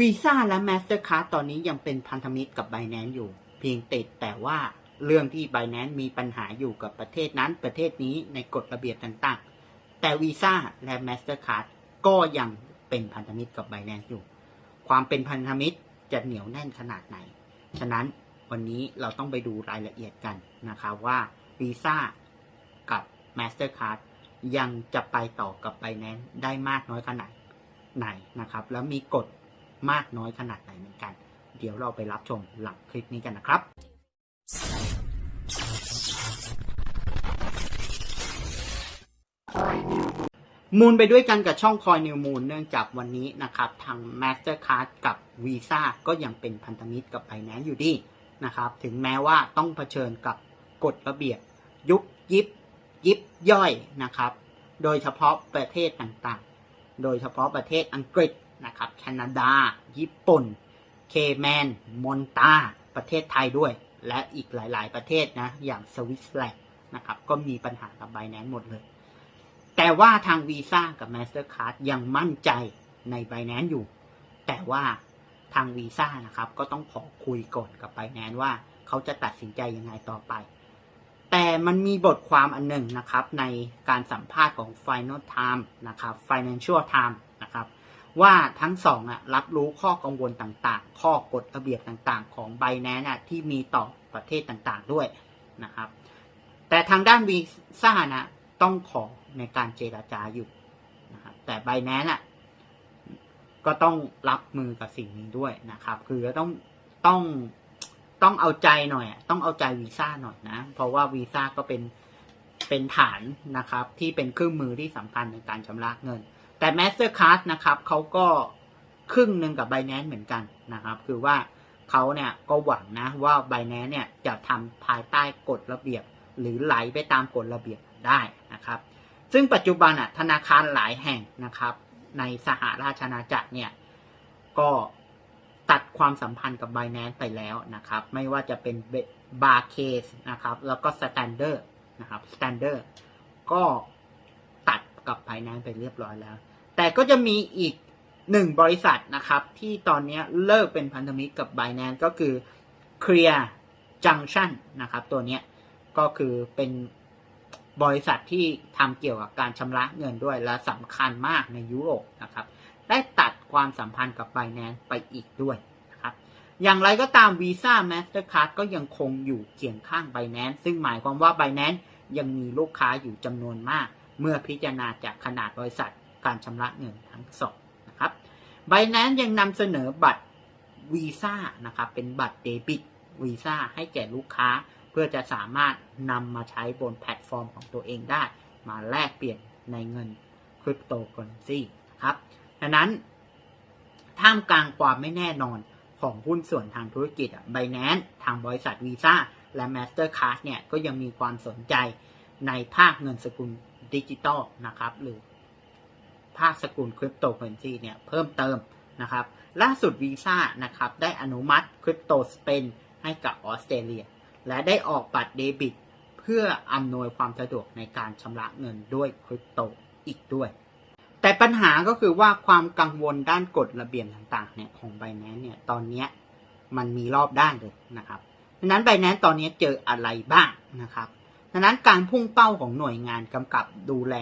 วีซ่าและ Mastercard ตอนนี้ยังเป็นพันธมิตรกับ Binance อยู่ เพียงแต่แต่ว่าเรื่องที่ Binance มีปัญหาอยู่กับประเทศนั้นประเทศนี้ในกฎระเบียบต่างๆ แต่วีซ่าและ Mastercard ก็ยังเป็นพันธมิตรกับ Binance อยู่ ความเป็นพันธมิตรจะเหนียวแน่นขนาดไหน ฉะนั้นวันนี้เราต้องไปดูรายละเอียดกันนะครับว่าวีซ่ากับ Mastercard ยังจะไปต่อกับ Binance ได้มากน้อยขนาดไหนนะครับ แล้วมีกฎ มากน้อยขนาดไหนเหมือนกัน เดี๋ยวเราไปรับชมหลังคลิปนี้กันนะครับมูลไปด้วยกันกับช่องคอยนิวมูลเนื่องจากวันนี้นะครับทาง Mastercard กับ Visa ก็ยังเป็นพันธมิตรกับ Binance อยู่ดีนะครับถึงแม้ว่าต้องเผชิญกับกฎระเบียบ ยุบยิบยิบย่อยนะครับ โดยเฉพาะประเทศต่างๆ โดยเฉพาะประเทศอังกฤษ นะครับแคนาดา ญี่ปุ่น เคแมน มอนตา ประเทศไทยด้วย และอีกหลาย ๆ ประเทศนะ อย่างสวิตเซอร์แลนด์นะครับ ก็มีปัญหากับ Binance หมดเลย แต่ว่าทาง Visa กับ Mastercard ยังมั่นใจใน Binance อยู่ แต่ว่าทาง Visa นะครับ ก็ต้องขอคุยก่อนกับ Binance ว่าเขาจะตัดสินใจยังไงต่อไป แต่มันมีบทความอันหนึ่งนะครับ ในการสัมภาษณ์ของ Final Time นะครับ Financial Time นะครับ ว่าทั้งสองอะรับรู้ข้อกังวลต่างๆ ข้อกฎระเบียบต่างๆ ของ b บ n a n c e อะที่มีต่อประเทศต่างๆด้วยนะครับ แต่ทางด้านวีซ่านะต้องขอในการเจราจาอยู่นะครับแต่ b บ n a n c e อะก็ต้องรับมือกับสิ่งนี้ด้วยนะครับ คือต้องต้องต้องเอาใจหน่อย ต้องเอาใจวีซ่าหน่อยนะ เพราะว่าวีซ่าก็เป็นเป็นฐานนะครับ ที่เป็นเครื่องมือที่สำคัญในการชำระเงิน แต่ Mastercard นะครับเขาก็ครึ่งหนึ่งกับ Binance เหมือนกันนะครับ คือว่าเขาเนี่ยก็หวังนะว่า Binance เนี่ยจะทำภายใต้กฎระเบียบ หรือไหลไปตามกฎระเบียบได้นะครับ ซึ่งปัจจุบันอะธนาคารหลายแห่งนะครับ ในสหราชอาณาจักรเนี่ยก็ตัดความสัมพันธ์กับ Binance ไปแล้วนะครับ ไม่ว่าจะเป็น b a r c a s e นะครับ แล้วก็ Standard นะครับ Standard ก็ บ Binance ไปเรียบร้อยแล้ว แต่ก็จะมีอีกหนึ่งบริษัทนะครับ ที่ตอนนี้เลิกเป็นพันธมิตรกับ Binance ก็คือ Clear Junction นะครับ ตัวนี้ก็คือเป็นบริษัทที่ทำเกี่ยวกับการชำระเงินด้วยและสำคัญมากในยุโรปนะครับ ได้ตัดความสัมพันธ์กับ Binance ไปอีกด้วยนะครับ อย่างไรก็ตาม Visa Mastercard ก็ยังคงอยู่เคียงข้าง Binance ซึ่งหมายความว่า Binance ยังมีลูกค้าอยู่จำนวนมาก เมื่อพิจารณาจากขนาดบริษัทการชำระเงินทั้งสองนะครับ Binance ยังนำเสนอบัตร Visa นะครับเป็นบัตรเดบิต Visa ให้แก่ลูกค้า เพื่อจะสามารถนำมาใช้บนแพลตฟอร์มของตัวเองได้ มาแลกเปลี่ยนในเงินคริปโตเคอเรนซีครับดังนั้นท่ามกลางความไม่แน่นอนของหุ้นส่วนทางธุรกิจไบแนนทางบริษัท Visa และ Mastercard เนี่ยก็ยังมีความสนใจในภาคเงินสกุล ดิจิตอลนะครับ หรือภาคสกุลคริปโตเคอเรนซีเนี่ยเพิ่มเติมนะครับ ล่าสุด Visa นะครับได้อนุมัติคริปโตสเปนให้กับออสเตรเลีย และได้ออกบัตรเดบิต เพื่ออำนวยความสะดวกในการชำระเงินด้วยคริปโตอีกด้วย แต่ปัญหาก็คือว่าความกังวลด้านกฎระเบียบต่างๆเนี่ยของ b บ n a n c e เนี่ยตอนนี้มันมีรอบด้านเลยนะครับดังนั้น b บ n a n c e ตอนนี้เจออะไรบ้างนะครับ ดังนั้นการพุ่งเป้าของหน่วยงานกำกับดูแล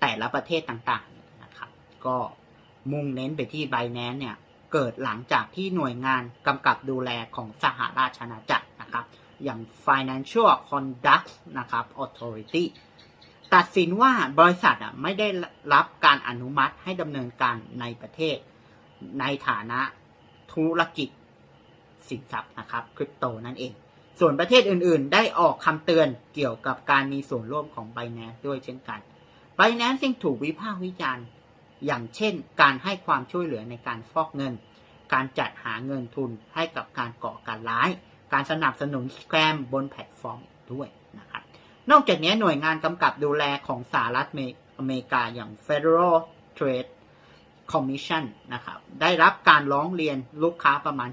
แต่ละประเทศต่างๆนะครับ ก็มุ่งเน้นไปที่ b บ n a n c e เนี่ย เกิดหลังจากที่หน่วยงานกำกับดูแลของสหราชอาณาจักรนะครับ อย่าง Financial Conduct นะครับ Authority ตัดสินว่าบริษัทอะไม่ได้รับการอนุมัติให้ดำเนินการในประเทศ ในฐานะธุรกิจสินทรัพย์นะครับคริปโตนั่นเอง ส่วนประเทศอื่นๆ ได้ออกคำเตือนเกี่ยวกับการมีส่วนร่วมของ Binance ด้วยเช่นกัน Binance ยังถูกวิพากษ์วิจารณ์ อย่างเช่น การให้ความช่วยเหลือในการฟอกเงิน การจัดหาเงินทุนให้กับการก่อการร้าย การสนับสนุนสแกมบนแพลตฟอร์มด้วยนะครับ นอกจากนี้หน่วยงานกำกับดูแลของสหรัฐอเมริกาอย่าง Federal Trade Commission นะครับ ได้รับการร้องเรียนลูกค้าประมาณ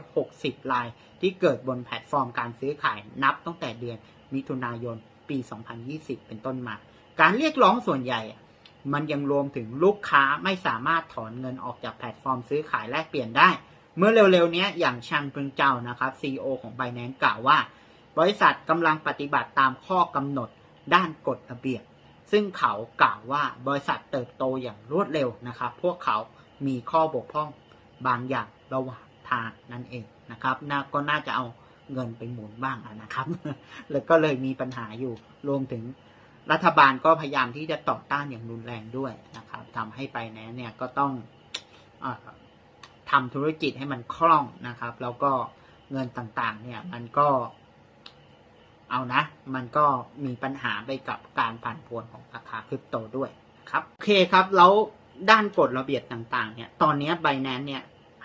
760ราย ที่เกิดบนแพลตฟอร์มการซื้อขายนับตั้งแต่เดือนมิถุนายนปี 2020 เป็นต้นมา การเรียกร้องส่วนใหญ่ มันยังรวมถึงลูกค้าไม่สามารถถอนเงินออกจากแพลตฟอร์มซื้อขายแลกเปลี่ยนได้ เมื่อเร็วๆนี้อย่างชังพึงเจ้านะครับ CEO ของ Binance กล่าวว่า บริษัทกำลังปฏิบัติตามข้อกำหนดด้านกฎระเบียบ ซึ่งเขากล่าวว่าบริษัทเติบโตอย่างรวดเร็วนะครับ พวกเขามีข้อบกพร่องบางอย่างระหว่าง ทางนั่นเองนะครับน่าก็น่าจะเอาเงินไปหมุนบ้างนะครับ แล้วก็เลยมีปัญหาอยู่รวมถึงรัฐบาลก็พยายามที่จะต่อต้านอย่างรุนแรงด้วยนะครับทำให้ไปแนนเนี่ยก็ต้องอทำธุรกิจให้มันคล่องนะครับ แล้วก็เงินต่างๆ เนี่ยมันก็เอานะ มันก็มีปัญหาไปกับการผันผวนของราคาคริปโตด้วยครับโอเคครับ แล้วด้านกฎระเบียบต่างๆ เนี่ย ตอนนี้ b บ n a n c e เนี่ย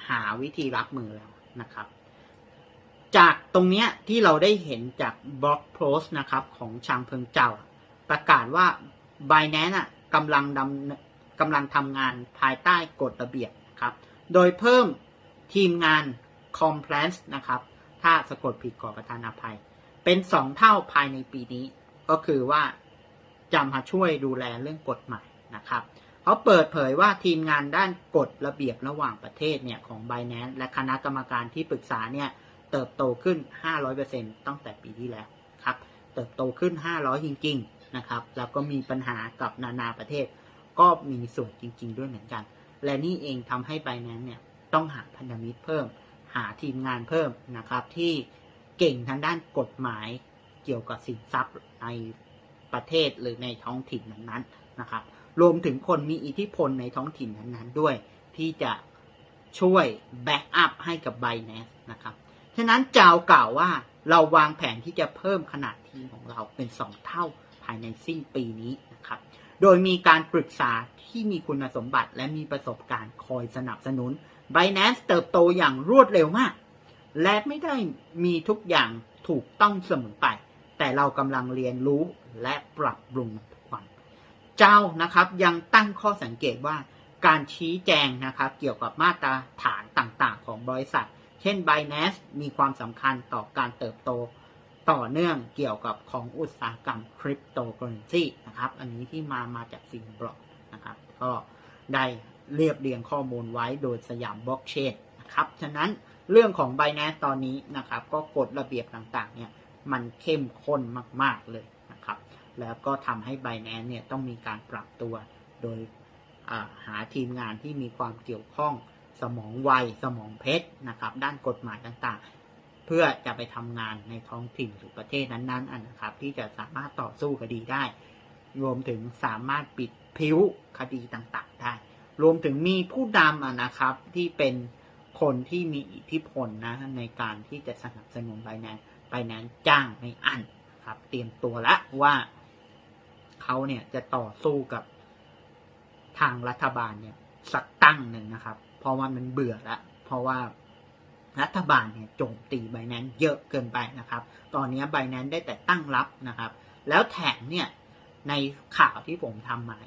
หาวิธีรับมือแล้วนะครับ จากตรงเนี้ยที่เราได้เห็นจากบล็อกโพสต์นะครับของชางเพิงเจ้า ประกาศว่า b บ n a n c e อะกำลังดำกำลังทำงานภายใต้กฎระเบียบนะครับ โดยเพิ่มทีมงาน compliance นะครับ ถ้าสะกดผิดขอประทานอภัย เป็นสองเท่าภายในปีนี้ ก็คือว่าจะมาช่วยดูแลเรื่องกฎหมายนะครับ เขาเปิดเผยว่าทีมงานด้านกฎระเบียบระหว่างประเทศเนี่ยของ b i n a n c e และคณะกรรมการที่ปรึกษาเนี่ยเติบโตขึ้น 500%ตั้งแต่ปีที่แล้วครับ เติบโตขึ้น 500 จริงๆนะครับ แล้วก็มีปัญหากับนานาประเทศ ก็มีส่วนจริง ๆ ด้วยเหมือนกัน และนี่เองทำให้ b i n a n c e เนี่ยต้องหาพันธมิตรเพิ่ม หาทีมงานเพิ่มนะครับที่เก่งทางด้านกฎหมายเกี่ยวกับสินทรัพย์ในประเทศหรือในท้องถิ่นนั้นๆนะครับ รวมถึงคนมีอิทธิพลในท้องถิ่นนั้นๆด้วย ที่จะช่วยแบ็กอัพให้กับ b i n a n c e นะครับ ฉะนั้นเจ้ากล่าวว่าเราวางแผนที่จะเพิ่มขนาดทีมของเราเป็น 2 เท่าภายในสิ้นปีนี้นะครับ โดยมีการปรึกษาที่มีคุณสมบัติและมีประสบการณ์คอยสนับสนุน b i n a n c e เติบโตอย่างรวดเร็วมาก และไม่ได้มีทุกอย่างถูกต้องเสมอไป แต่เรากำลังเรียนรู้และปรับปรุง เจ้านะครับยังตั้งข้อสังเกตว่าการชี้แจงนะครับ เกี่ยวกับมาตรฐานต่างๆ ของบริษัท เช่น Binance มีความสำคัญต่อการเติบโตต่อเนื่องเกี่ยวกับของอุตสาหกรรมคริปโตเคอเรนซีนะครับ อันนี้ที่มามาจากซิงบล็อกนะครับ ก็ได้เรียบเรียงข้อมูลไว้โดยสยามบล็อกเชนนะครับ ฉะนั้นเรื่องของ b i n a n c e ตอนนี้นะครับ ก็กฎระเบียบต่างๆเนี่ยมันเข้มข้นมาก ๆ เลย แล้วก็ทำให้ b i n a n c e เนี่ยต้องมีการปรับตัว โดยหาทีมงานที่มีความเกี่ยวข้องสมองไวสมองเพชรนะครับด้านกฎหมายต่างๆ เพื่อจะไปทำงานในท้องถิ่นหรือประเทศนั้นๆนะครับที่จะสามารถต่อสู้คดีได้ รวมถึงสามารถปิดพิ้วคดีต่างๆ ได้ รวมถึงมีผู้นำนะครับที่เป็นคนที่มีอิทธิพลนะในการที่จะสนับสนุนไบแนนไบแนนจ้างไม่อั้นครับเตรียมตัวล้วว่า เขาเนี่ยจะต่อสู้กับทางรัฐบาลเนี่ยสักตั้งหนึ่งนะครับ เพราะว่ามันเบื่อล้วเพราะว่ารัฐบาลเนี่ยโจมตีไบแนนเยอะเกินไปนะครับ ตอนนี้ไบแนนได้แต่ตั้งรับนะครับ แล้วแถมเนี่ยในข่าวที่ผมทำมา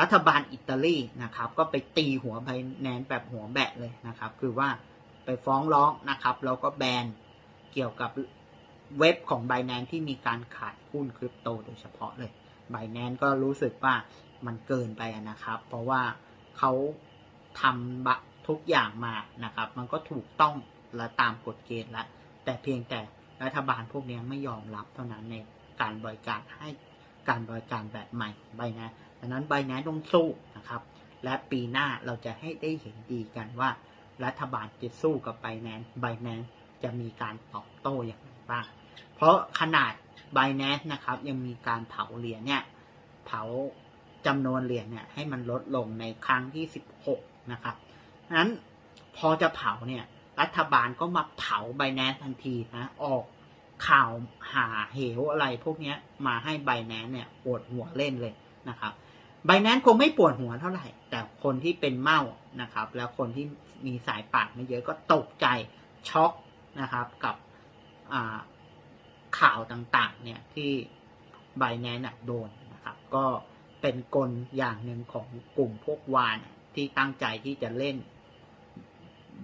รัฐบาลอิตาลีนะครับ ก็ไปตีหัวไบแนนแบบหัวแบะเลยนะครับ คือว่าไปฟ้องร้องนะครับ แล้วก็แบนเกี่ยวกับ เว็บของ b บ n a n c e ที่มีการขายหุ้นคริปโตโดยเฉพาะเลย b บ n a n c e ก็รู้สึกว่ามันเกินไปนะครับ เพราะว่าเขาทำบะทุกอย่างมานะครับ มันก็ถูกต้องและตามกฎเกณฑ์ล้วแต่เพียงแต่รัฐบาลพวกนี้ไม่ยอมรับเท่านั้นในการบริการให้การบริการแบบใหม่ใบนะดังนั้นใบนะต้องสู้นะครับ และปีหน้าเราจะให้ได้เห็นดีกันว่า รัฐบาลจะสู้กับไบแนนไบแนนจะมีการตอบโต้อย่างไรบ้าง เพราะขนาด b i n a n c e นะครับ ยังมีการเผาเหรียญเนี่ย เผาจำนวนเหรียญเนี่ย ให้มันลดลงในครั้งที่ 16 นะครับนั้นพอจะเผาเนี่ย รัฐบาลก็มาเผา b i n a n c e ทันทีนะออกข่าวหาเหวอะไรพวกนี้มาให้ b i n a n c e เนี่ยปวดหัวเล่นเลยนะครับ b i n a n c e คงไม่ปวดหัวเท่าไหร่ แต่คนที่เป็นเมานะครับ แล้วคนที่มีสายปากไม่เยอะก็ตกใจช็อกนะครับกับ ข่าวต่างๆ เนี่ย ที่ไบแนนโดนนะครับ ก็เป็นกลอย่างหนึ่งของกลุ่มพวกวานที่ตั้งใจที่จะเล่น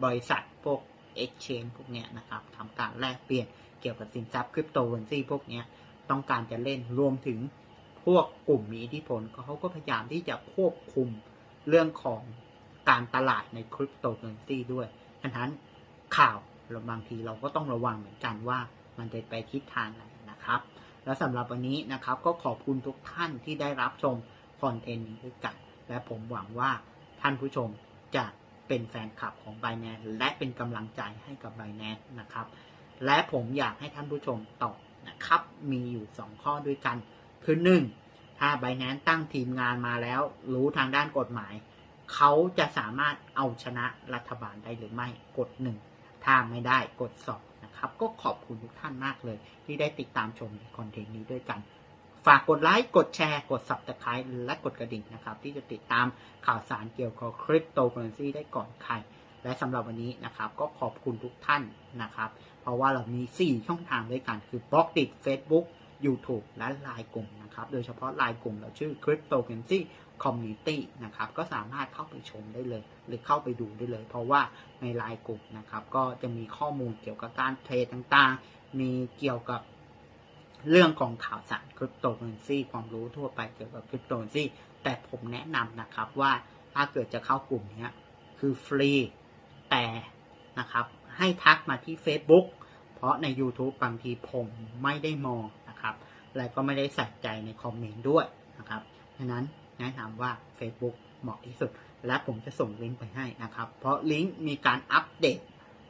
บริษัทพวก Exchange พวกเนี้ยนะครับทำการแลกเปลี่ยนเกี่ยวกับสินทรัพย์คริปโตเคอเรนซีพวกเนี้ยต้องการจะเล่นรวมถึงพวกกลุ่มมีอิทธิพลเขาก็พยายามที่จะควบคุมเรื่องของการตลาดในคริปโตเคอเรนซีด้วยฉะนั้นข่าวเราบางทีเราก็ต้องระวังเหมือนกันว่า มันจะไปทิศทางไหนนะครับ และสำหรับวันนี้นะครับก็ขอบคุณทุกท่านที่ได้รับชมคอนเทนต์นี้ด้วยกัน และผมหวังว่าท่านผู้ชมจะเป็นแฟนคลับของ b บ n a n c e และเป็นกำลังใจให้กับ b บ n a n c e นะครับ และผมอยากให้ท่านผู้ชมตอบนะครับ มีอยู่ 2 ข้อด้วยกัน คือ 1. ถ้า b บ n a n c e ตั้งทีมงานมาแล้ว รู้ทางด้านกฎหมาย เขาจะสามารถเอาชนะรัฐบาลได้หรือไม่ กด 1 ถ้าไม่ได้กด 2 นะครับ ก็ขอบคุณทุกท่านมากเลย ที่ได้ติดตามชมคอนเทนต์นี้ด้วยกัน ฝากกดไลค์ กดแชร์ กด subscribe และกดกระดิ่งนะครับ ที่จะติดตามข่าวสารเกี่ยวกับคริปโตเคอเรนซีได้ก่อนใคร และสำหรับวันนี้นะครับ ก็ขอบคุณทุกท่านนะครับ เพราะว่าเรามี 4 ช่องทางด้วยกัน คือบล็อกดิ Facebook YouTube และไลน์กลุ่มนะครับ โดยเฉพาะไลน์กลุ่มเราชื่อ Cryptocurrency Community นะครับ ก็สามารถเข้าไปชมได้เลย หรือเข้าไปดูได้เลย เพราะว่าในไลน์กลุ่มนะครับ ก็จะมีข้อมูลเกี่ยวกับการเทรดต่างๆ มีเกี่ยวกับเรื่องของข่าวสารคริปโตเคอเรนซีความรู้ทั่วไปเกี่ยวกับคริปโตเคอเรนซีแต่ผมแนะนำนะครับว่าถ้าเกิดจะเข้ากลุ่มนี้คือฟรีแต่นะครับให้ทักมาที่ Facebook เพราะใน YouTube บางทีผมไม่ได้มอง และก็ไม่ได้ใส่ใจในคอมเมนต์ด้วยนะครับฉะนั้นแนะนำว่า Facebook เหมาะที่สุด และผมจะส่งลิงก์ไปให้นะครับ เพราะลิงก์มีการอัปเดต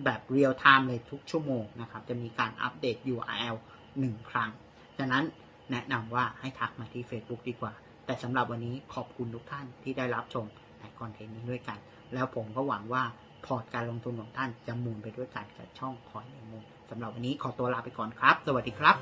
แบบเรียลไทม์เลยทุกชั่วโมงนะครับ จะมีการอัปเดต URL หนึ่งครั้ง ฉะนั้นแนะนำว่าให้ทักมาที่ Facebook ดีกว่า แต่สำหรับวันนี้ขอบคุณทุกท่านที่ได้รับชมในคอนเทนต์นี้ด้วยกัน แล้วผมก็หวังว่า พอร์ตการลงทุนของท่านจะหมุนไปด้วยกันกับช่องคอยในมุมสำหรับวันนี้ขอตัวลาไปก่อนครับ สวัสดีครับ